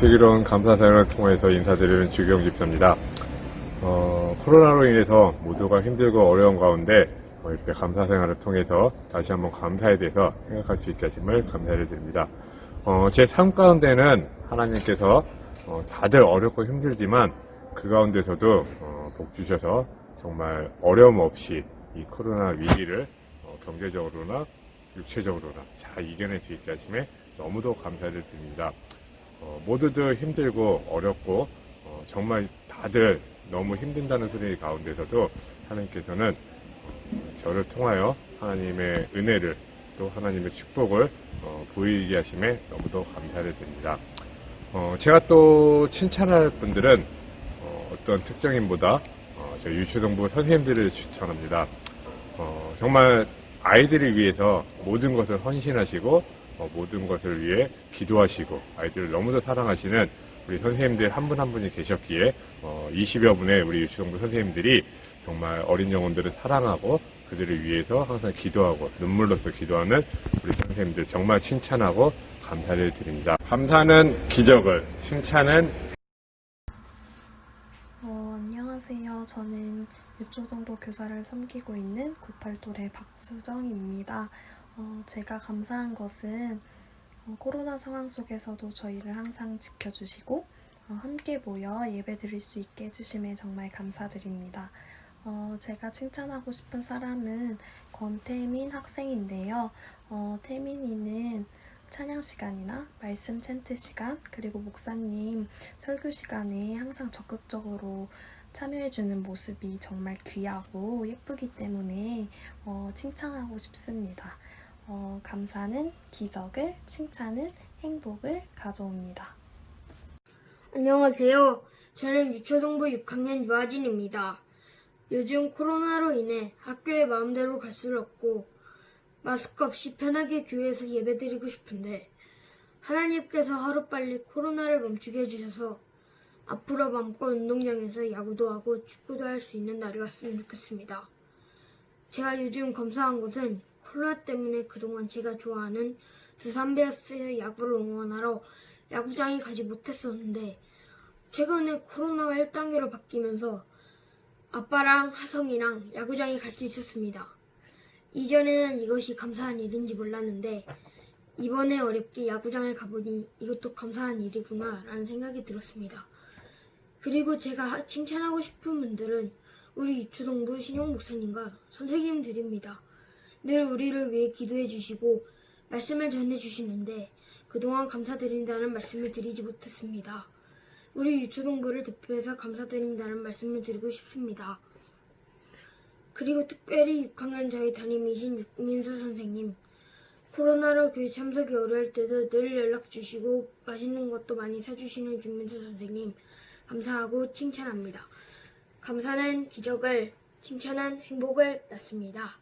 슬기로운 감사 사연을 통해서 인사드리는 주경 집사입니다. 어, 코로나로 인해서 모두가 힘들고 어려운 가운데 어, 이렇게 감사 생활을 통해서 다시 한번 감사에 대해서 생각할 수 있게 하심을 감사를 드립니다. 어, 제 삶 가운데는 하나님께서 어, 다들 어렵고 힘들지만 그 가운데서도 어, 복 주셔서 정말 어려움 없이 이 코로나 위기를 어, 경제적으로나 육체적으로나 잘 이겨낼 수 있게 하심에 너무도 감사를 드립니다. 어, 모두들 힘들고 어렵고 어, 정말 다들 너무 힘든다는 소리 가운데서도 하나님께서는 어, 저를 통하여 하나님의 은혜를 또 하나님의 축복을 어, 보이게 하심에 너무도 감사를 드립니다. 어, 제가 또 칭찬할 분들은 어, 떤 특정인보다 어, 저 유초등부 선생님들을 추천합니다. 어, 정말 아이들을 위해서 모든 것을 헌신하시고 어, 모든 것을 위해 기도하시고 아이들을 너무도 사랑하시는 우리 선생님들 한 분 한 분이 계셨기에 어, 20여 분의 우리 유치동부 선생님들이 정말 어린 영혼들을 사랑하고 그들을 위해서 항상 기도하고 눈물로써 기도하는 우리 선생님들 정말 칭찬하고 감사를 드립니다. 감사는 기적을, 칭찬은 어, 안녕하세요. 저는 유초동부 교사를 섬기고 있는 98돌의 박수정입니다. 어, 제가 감사한 것은 어, 코로나 상황 속에서도 저희를 항상 지켜주시고 어, 함께 모여 예배 드릴 수 있게 해주심에 정말 감사드립니다. 어, 제가 칭찬하고 싶은 사람은 권태민 학생인데요. 어, 태민이는 찬양 시간이나 말씀 챈트 시간 그리고 목사님 설교 시간에 항상 적극적으로 참여해주는 모습이 정말 귀하고 예쁘기 때문에 어, 칭찬하고 싶습니다. 어, 감사는 기적을, 칭찬은 행복을 가져옵니다. 안녕하세요. 저는 유초동부 6학년 유아진입니다. 요즘 코로나로 인해 학교에 마음대로 갈 수 없고 마스크 없이 편하게 교회에서 예배드리고 싶은데 하나님께서 하루빨리 코로나를 멈추게 해주셔서 앞으로 마음껏 운동장에서 야구도 하고 축구도 할 수 있는 날이 왔으면 좋겠습니다. 제가 요즘 감사한 것은 코로나 때문에 그동안 제가 좋아하는 두산 베어스의 야구를 응원하러 야구장에 가지 못했었는데 최근에 코로나가 1단계로 바뀌면서 아빠랑 하성이랑 야구장에 갈 수 있었습니다. 이전에는 이것이 감사한 일인지 몰랐는데 이번에 어렵게 야구장을 가보니 이것도 감사한 일이구나 라는 생각이 들었습니다. 그리고 제가 칭찬하고 싶은 분들은 우리 유초동부 신용 목사님과 선생님들입니다. 늘 우리를 위해 기도해 주시고 말씀을 전해 주시는데 그동안 감사드린다는 말씀을 드리지 못했습니다. 우리 유초동부를 대표해서 감사드린다는 말씀을 드리고 싶습니다. 그리고 특별히 6학년 저희 담임이신 육민수 선생님, 코로나로 교회 참석이 어려울 때도 늘 연락 주시고 맛있는 것도 많이 사주시는 육민수 선생님, 감사하고 칭찬합니다. 감사는 기적을, 칭찬은 행복을 낳습니다.